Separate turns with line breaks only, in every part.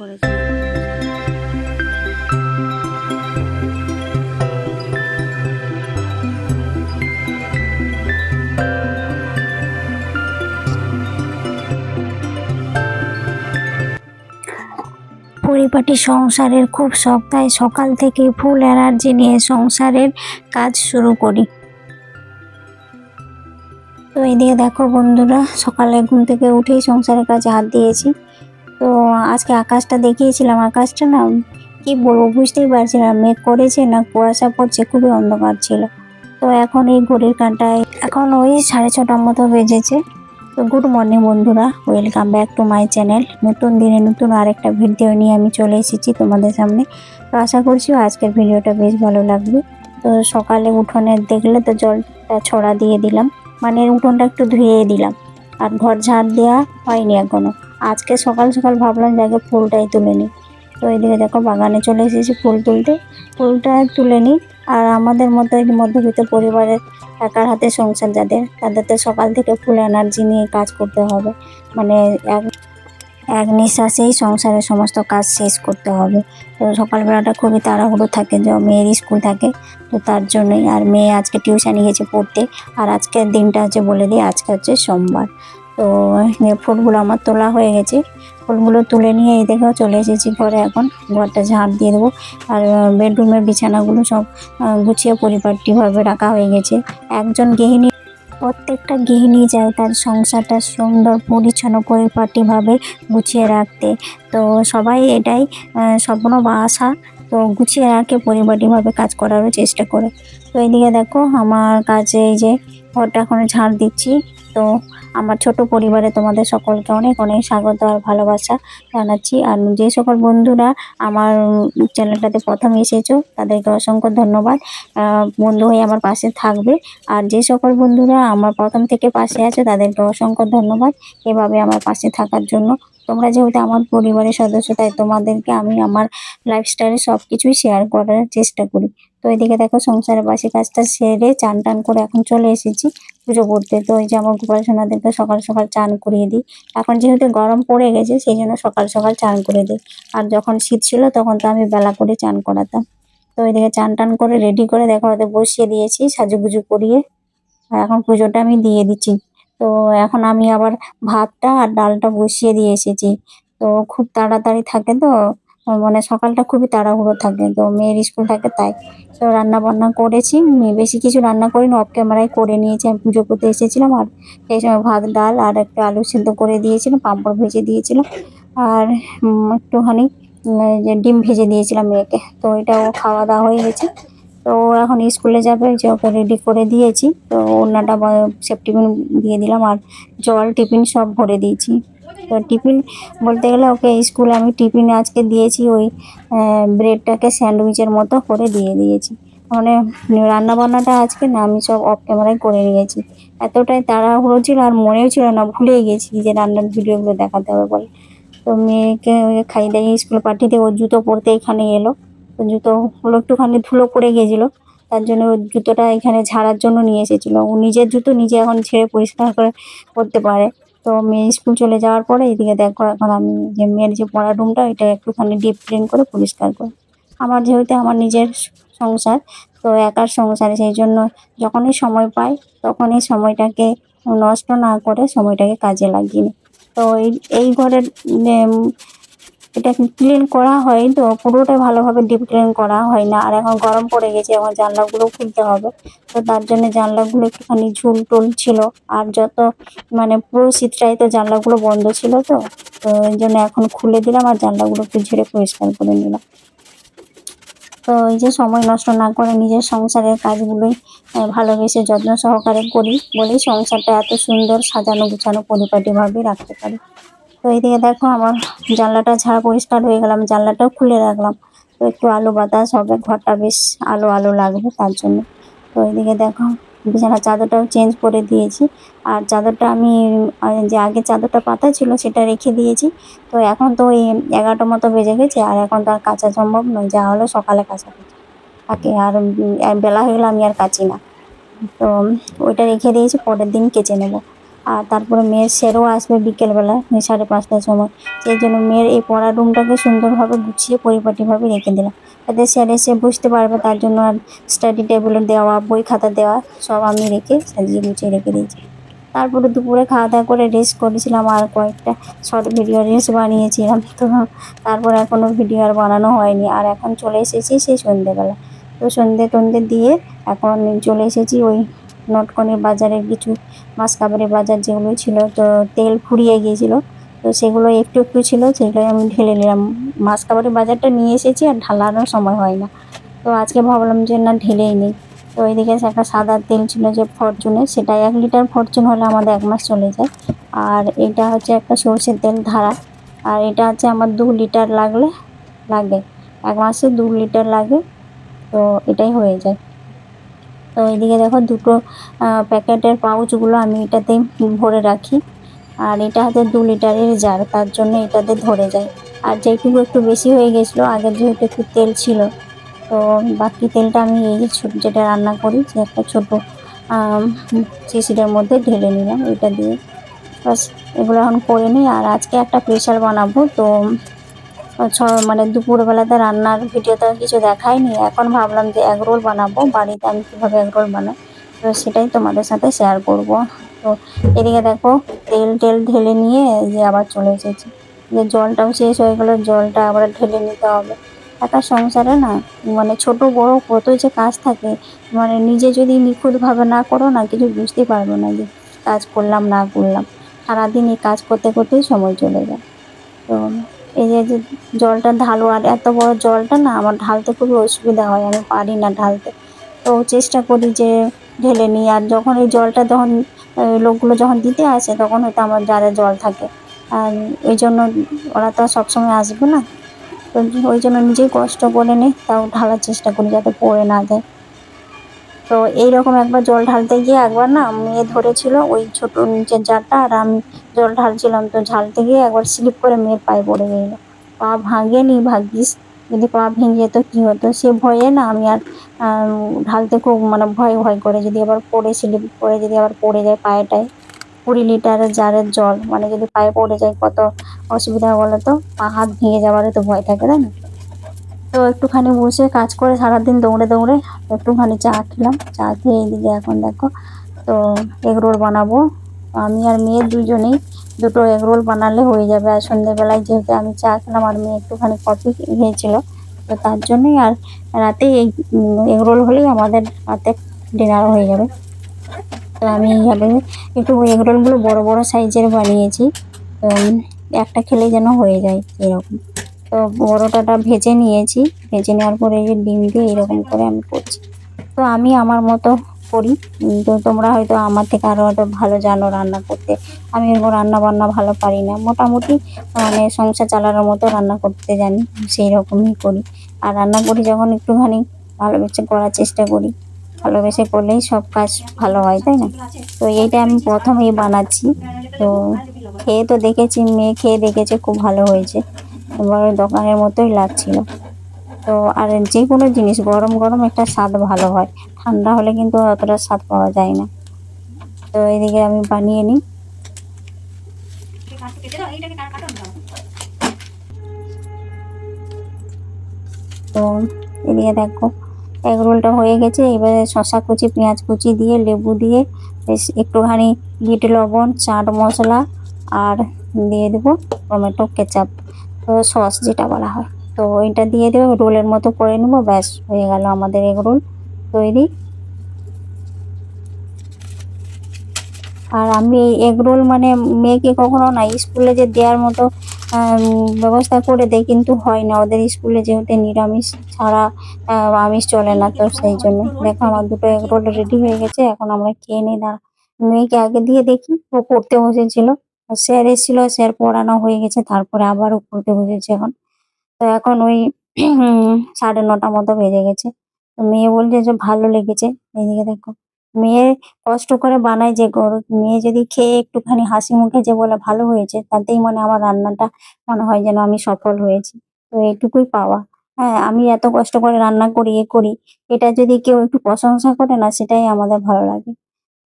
করেছে।
পরিপাটি সংসারের খুব শখ, তাই সকাল থেকে ফুল এনার্জি নিয়ে সংসারের কাজ শুরু করি। তো এদিকে দেখো বন্ধুরা, সকালে ঘুম থেকে উঠেই সংসারের কাজে হাত দিয়েছি। তো আজকে আকাশটা দেখিয়েছিলাম, আকাশটা না কি বলব বুঝতেই পারছি না, মেঘ করেছে না কুয়াশা পড়ছে, খুবই অন্ধকার ছিল। তো এখন এই ঘড়ির কাঁটায়, এখন ওই সাড়ে ছটার মতো বেজেছে। তো গুড মর্নিং বন্ধুরা, welcome back to my channel. নতুন দিনে নতুন আরেকটা ভিডিও নিয়ে আমি চলে এসেছি তোমাদের সামনে। তো আশা করছি আজকের ভিডিওটা বেশ ভালো লাগবে। তো সকালে উঠোনে দেখলে তো জলটা ছড়া দিয়ে দিলাম। মানে উঠোনটা একটু ধুয়ে দিলাম। আর ঘর ঝাড় দেওয়া হয়নি এখনও। আজকে সকাল সকাল ভাবলাম যে আগে ফুলটাই তুলে নিই। তো এদিকে দেখো বাগানে চলে এসেছি ফুল তুলতে। ফুলটা তুলে নিই। আর আমাদের মতো মধ্যবিত্ত পরিবারের একার হাতে সংসার যাদের, তাদের তো সকাল থেকে ফুল এনার্জি নিয়ে কাজ করতে হবে। মানে এক এক নিঃশ্বাসেই সংসারের সমস্ত কাজ শেষ করতে হবে। তো সকালবেলাটা খুবই তাড়াহুড়ো থাকে, যে মেয়ের স্কুল থাকে। তো তার জন্যই। আর মেয়ে আজকে টিউশানি গেছে পড়তে। আর আজকের দিনটা হচ্ছে বলে দিই, আজকে হচ্ছে সোমবার। তো ফুলগুলো আমার তোলা হয়ে গেছে। ফুলগুলো তুলে নিয়ে এই দেখো চলে এসেছি ঘরে এখন। ঘরটা ঝাঁপ দিয়ে দেবো। আর বেডরুমের বিছানাগুলো সব গুছিয়ে পরিপাটিভাবে রাখা হয়ে গেছে। একজন গৃহিণী, প্রত্যেকটা গৃহিণী যায় তার সংসারটা সুন্দর পরিচ্ছন্ন পরিপাটিভাবে গুছিয়ে রাখতে। তো, সবাই এটাই স্বপ্ন বা আশা। তো, গুছিয়ে রাখে পরিপাটিভাবে কাজ করারও চেষ্টা করে। তো, এইদিকে দেখো আমার কাজে এই যে ঘরটা এখন ঝাড় দিচ্ছি। তো আমার ছোট পরিবারে তোমাদের সকলকে অনেক অনেক স্বাগত আর ভালোবাসা জানাচ্ছি। আর যে সকল বন্ধুরা আমার চ্যানেলটাতে প্রথম এসেছ, তাদেরকে অসংখ্য ধন্যবাদ। বন্ধু হয়ে আমার পাশে থাকবে। আর যে সকল বন্ধুরা আমার প্রথম থেকে পাশে আছে, তাদেরকে অসংখ্য ধন্যবাদ এভাবে আমার পাশে থাকার জন্য। তোমরা যেহেতু আমার পরিবারের সদস্য, তাই তোমাদেরকে আমি আমার লাইফস্টাইলে সব কিছুই শেয়ার করার চেষ্টা করি। তো এদিকে দেখো সংসারের বাসি কাজটা সেরে চান টান করে এখন চলে এসেছি। পুজো করতে। তো এই যে আমার গোপাল সকাল সকাল চান করিয়ে দিই। এখন যেহেতু গরম পড়ে গেছে, সেই জন্য সকাল সকাল চান করে দিই। আর যখন শীত ছিল, তখন তো আমি বেলা করে চান করাতাম। তো এদিকে চান টান করে রেডি করে দেখো ওদের বসিয়ে দিয়েছি, সাজুগুজু করিয়ে। আর এখন পুজোটা আমি দিয়ে দিচ্ছি। তো এখন আমি আবার ভাতটা আর ডালটা বসিয়ে দিয়ে এসেছি। তো খুব তাড়াতাড়ি থাকে তো মানে সকালটা খুবই তাড়াহুড়ো থাকে। তো মেয়ের স্কুল থাকে, তাই তো রান্না বান্না করেছি। বেশি কিছু রান্না করিনি অফ ক্যামেরায় করে নিয়েছি। আমি পুজো করতে এসেছিলাম আর সেই সময় ভাত, ডাল আর একটা আলু সিদ্ধ করে দিয়েছিলাম, পাঁপড় ভেজে দিয়েছিলাম। আর একটুখানি যে ডিম ভেজে দিয়েছিলাম মেয়েকে। তো এটাও খাওয়া দাওয়া হয়ে গেছে। তো এখন স্কুলে যাবে, যে ওকে রেডি করে দিয়েছি। তো ওনাটা সেফ টিফিন দিয়ে দিলাম আর জল, টিফিন সব ভরে দিয়েছি। টিফিন বলতে গেলে ওকে স্কুলে আমি টিফিন আজকে দিয়েছি ওই ব্রেডটাকে স্যান্ডউইচের মতো করে দিয়ে দিয়েছি। মানে রান্না বান্নাটা আজকে না আমি সব অফ ক্যামেরায় করে নিয়েছি। এতটাই তাড়াহুড়ো ছিল আর মনেও ছিল না, ভুলেই গেছি যে রান্নার ভিডিওগুলো দেখাতে হবে বলে। তো মেয়েকে খাইয়ে দাইয়ে স্কুলে পাঠিয়ে দিয়ে ওর জুতো পরতে এখানে এলো। তো জুতো হলো একটুখানি ধুলো পড়ে গেছিল, তার জন্য জুতোটা এখানে ঝাড়ার জন্য নিয়ে এসেছিল। ও নিজের জুতো নিজে এখন ছেড়ে পরিষ্কার করে করতে পারে। তো মেয়ে স্কুল চলে যাওয়ার পরে এদিকে দেখো এখন আমি যে মেয়ের যে পড়া রুমটা, এটা একটুখানি ডিপ ক্লিন করে পরিষ্কার করি। আমার যেহেতু আমার নিজের সংসার, তো একার সংসারে সেই জন্য যখনই সময় পাই, তখনই সময়টাকে নষ্ট না করে সময়টাকে কাজে লাগিয়ে তো এই এই ঘরের এটা ক্লিন করা হয় তো? পুরোটা ভালোভাবে ডিপ ক্লিন করা হয় না আর এখন গরম পড়ে গেছে এখন জানলাগুলো খুলতে হবে। তো তার জন্য জানলাগুলো একটুখানি ঝুল টুল ছিল। আর যত মানে পুরো শীতটাই তো জানলাগুলো বন্ধ ছিল তো। তো এই জন্য এখন খুলে দিলাম আর জানলাগুলো একটু ঝেড়ে পরিষ্কার করে নিলাম। তো এই যে সময় নষ্ট না করে নিজের সংসারের কাজগুলোই ভালোবেসে যত্ন সহকারে করি বলেই সংসারটা এত সুন্দর সাজানো গুছানো পরিপাটিভাবে রাখতে পারি। তো এইদিকে দেখো আমার জানলাটা ঝাড়া পরিষ্কার হয়ে গেলাম, জানলাটাও খুলে রাখলাম। তো একটু আলো বাতাস হবে, ঘরটা বেশ আলো আলো লাগবে তার জন্য। তো এইদিকে দেখো, বিছানার চাদরটাও চেঞ্জ করে দিয়েছি। আর চাদরটা আমি যে আগে চাদরটা পাতা ছিল সেটা রেখে দিয়েছি। তো এখন তো ওই এগারোটার মতো বেজে গেছে, আর এখন তো আর কাচা সম্ভব নয়, যা হলো সকালে কাচা থাকে আর বেলা হয়ে গেলে আমি আর কাচি না। তো ওইটা রেখে দিয়েছি, পরের দিন কেচে নেব। আর তারপরে মেয়ের স্যারও আসবে বিকেলবেলা সাড়ে পাঁচটার সময়। সেই জন্য মেয়ের এই পড়ার রুমটাকে সুন্দরভাবে গুছিয়ে পরিপাটিভাবে রেখে দিলাম। যাতে স্যার এসে বুঝতে পারবে তার জন্য আর স্টাডি টেবিলে দেওয়া, বই খাতা দেওয়া, সব আমি রেখে সাজিয়ে গুছিয়ে রেখে দিয়েছি। তারপরে দুপুরে খাওয়া দাওয়া করে রেস্ট করেছিলাম আর কয়েকটা শর্ট ভিডিও রিলস বানিয়েছিলাম। তো তারপর এখনও ভিডিও আর বানানো হয়নি। আর এখন চলে এসেছি সেই সন্ধেবেলা। তো সন্ধে টন্ধে দিয়ে এখন চলে এসেছি ওই নটকনের বাজারের কিছু মাছ বাজার যেগুলো ছিল, তো তেল ফুরিয়ে গিয়েছিল। তো সেগুলো একটু একটু ছিল, সেগুলো আমি ঢেলে নিলাম। মাছ বাজারটা নিয়ে এসেছি আর ঢালানোর সময় হয় না। তো আজকে ভাবলাম যে না, ঢেলেই নেই। তো ওইদিকে একটা সাদা তেল ছিল যে ফরচুনের সেটা এক লিটার ফরচুন হলে আমাদের এক মাস চলে যায়। আর এটা হচ্ছে একটা সর্ষের তেল ধারা। আর এটা হচ্ছে আমার দু লিটার লাগলে, লাগে। এক মাসে দু লিটার লাগে। তো এটাই হয়ে যায়। তো এইদিকে দেখো দুটো প্যাকেটের পাউচগুলো আমি এটাতে ভরে রাখি। আর এটা হচ্ছে দু লিটারের জার তার জন্য এটাতে ধরে যায়। আর যেটুকু একটু বেশি হয়ে গেছিল আগের যেহেতু একটু তেল ছিল, তো বাকি তেলটা আমি এই যে যেটা রান্না করি, যে একটা ছোটো শিশিরের মধ্যে ঢেলে নিলাম এটা দিয়ে। বাস এগুলো এখন করে নিই। আর আজকে একটা প্রেশার বানাবো, তো মানে দুপুরবেলাতে রান্নার ভিডিও তো কিছু দেখাইনি। এখন ভাবলাম যে এগ রোল বানাবো। বাড়িতে আমি কীভাবে এগ রোল বানাই? তো সেটাই তোমাদের সাথে শেয়ার করব। তো এদিকে দেখো, তেল টেল ঢেলে নিয়ে যে আবার চলে এসেছি। যে জলটাও শেষ হয়ে গেলো, জলটা আবার ঢেলে নিতে হবে। একা সংসারে না মানে ছোট বড় কত যে কাজ থাকে মানে নিজে যদি নিখুঁতভাবে না করো না, কিছু বুঝতে পারব না যে কাজ করলাম না করলাম। সারাদিন এই কাজ করতে করতেই সময় চলে যায়। তো এই যে জলটা ঢালো আর এত বড় জলটা না আমার ঢালতে খুবই অসুবিধা হয়, আমি পারি না ঢালতে। তো চেষ্টা করি যে ঢেলে নিই, আর যখন এই জলটা যখন লোকগুলো যখন দিতে আসে, তখন হয়তো আমার জারে জল থাকে। আর ওই জন্য ওরা তো সবসময় আসবে না। তো ওই জন্য নিজেই কষ্ট করে নিই তাও ঢালার চেষ্টা করি যাতে পড়ে না যায়। তো এইরকম একবার জল ঢালতে গিয়ে একবার না মেয়ে ধরেছিল ওই ছোট নিচের জারটা, আর আমি জল ঢালছিলাম। তো ঢালতে গিয়ে একবার স্লিপ করে মেয়ের পায়ে পড়ে গেল। পা ভাঙেনি ভাগ্যিস। যদি পা ভেঙে যেত কী হতো? সে ভয়ে না আমি আর ঢালতে খুব মানে ভয় ভয় করে। যদি আবার পড়ে স্লিপ করে যদি আবার পড়ে যায় পায়েটায়, কুড়ি লিটারের জারের জল মানে যদি পায়ে পড়ে যায় কত অসুবিধা বলো তো? পা হাত ভেঙে যাওয়ারও তো ভয় থাকে, তাই না? তো একটুখানি বসে কাজ করে সারাদিন দৌড়ে দৌড়ে একটুখানি চা খেলাম। চা খেয়ে এদিকে এখন দেখো, তো এগ রোল বানাবো। আমি আর মেয়ে দুজনেই দুটো এগ রোল বানালে হয়ে যাবে। আর সন্ধ্যেবেলায় যেহেতু আমি চা খেলাম, আর মেয়ে একটুখানি কফি খেয়েছিল, তো তার জন্যই আর রাতে এই এগ রোল হলেই আমাদের রাতে ডিনার হয়ে যাবে। তো আমি এইভাবে একটু এগ রোলগুলো বড় বড় সাইজের বানিয়েছি। তো একটা খেলেই যেন হয়ে যায় এরকম। তো বড়টাটা ভেজে নিয়েছি। ভেজে নেওয়ার পরে এই যে ডিম দিয়ে এরকম করে আমি করছি। তো আমি আমার মতো করি। তো তোমরা হয়তো আমার থেকে আরও হয়তো ভালো জানো রান্না করতে। আমি এরকম রান্না বান্না ভালো পারি না। মোটামুটি মানে সংসার চালানোর মতো রান্না করতে জানি সেই রকমই করি। আর রান্না করি যখন একটুখানি ভালোবেসে করার চেষ্টা করি। ভালোবেসে করলেই সব কাজ ভালো হয়, তাই না? তো এইটা আমি প্রথমেই বানাচ্ছি। তো খেয়ে তো দেখেছি, মেয়ে খেয়ে দেখেছে, খুব ভালো হয়েছে। এবার দোকানের মতোই লাগছিল। তো আর যে কোনো জিনিস, গরম গরম একটা স্বাদ ভালো হয়। ঠান্ডা হলে কিন্তু অতটা স্বাদ পাওয়া যায় না। তো এদিকে আমি বানিয়ে নিই। তো এদিকে দেখো এগ রোলটা হয়ে গেছে। এবারে শসা কুচি, পেঁয়াজ কুচি দিয়ে, লেবু দিয়ে, বেশ একটুখানি বিট লবণ, চাট মশলা, আর দিয়ে দেবো টমেটো কেচাপ। তো সস যেটা বলা হয়। তো ওইটা দিয়ে দেবো রোলের মতো করে নেব, ব্যাস হয়ে গেল আমাদের এগ রোল তৈরি। আর আমি এগ রোল মানে মেয়েকে কখনো না, স্কুলে যে দেওয়ার মতো ব্যবস্থা করে দেয় কিন্তু হয় না। ওদের স্কুলে যেহেতু নিরামিষ ছাড়া আমিষ চলে না, তো সেই জন্য। দেখো, আমার দুটো এগ রোল রেডি হয়ে গেছে, এখন আমরা খেয়ে নিই। দাঁড়া, মেয়েকে আগে দিয়ে দেখি, ও পড়তে বসেছিল। স্যার এসেছিল স্যার পড়ানো হয়ে গেছে, তারপরে আবারও পড়তে বসেছে এখন। তো এখন ওই সাড়ে নটা মতো বেজে গেছে। তো মেয়ে বলছে যে ভালো লেগেছে। এদিকে দেখো, মেয়ে কষ্ট করে বানায় যে গরু, মেয়ে যদি খেয়ে একটুখানি হাসি মুখে যে বলে ভালো হয়েছে, তাতেই মনে আমার রান্নাটা মনে হয় যেন আমি সফল হয়েছি। তো এইটুকুই পাওয়া। হ্যাঁ আমি এত কষ্ট করে রান্না করি, এ করি, এটা যদি কেউ একটু প্রশংসা করে না, সেটাই আমাদের ভালো লাগে।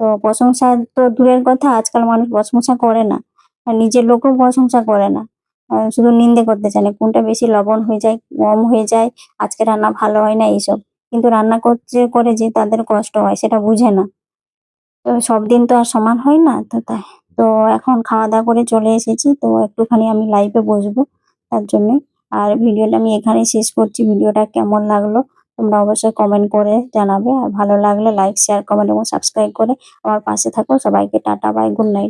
তো প্রশংসা তো দূরের কথা, আজকাল মানুষ প্রশংসা করে না। আর নিজের লোকও প্রশংসা করে না। শুধু নিন্দে করতে জানে কোনটা বেশি লবণ হয়ে যায়, কম হয়ে যায়, আজকে রান্না ভালো হয় না এইসব। কিন্তু রান্না করতে করে যে তাদের কষ্ট হয়, সেটা বুঝে না। তো সব দিন তো আর সমান হয় না, তো তাই। তো এখন খাওয়া দাওয়া করে চলে এসেছি, তো একটুখানি আমি লাইভে বসবো তার জন্য। আর ভিডিওটা আমি এখানেই শেষ করছি, ভিডিওটা কেমন লাগল তোমরা অবশ্যই কমেন্ট করে জানাবে। আর ভালো লাগলে লাইক শেয়ার কমেন্ট এবং সাবস্ক্রাইব করে আমার পাশে থাকো। সবাইকে টাটা বাই গুড নাইট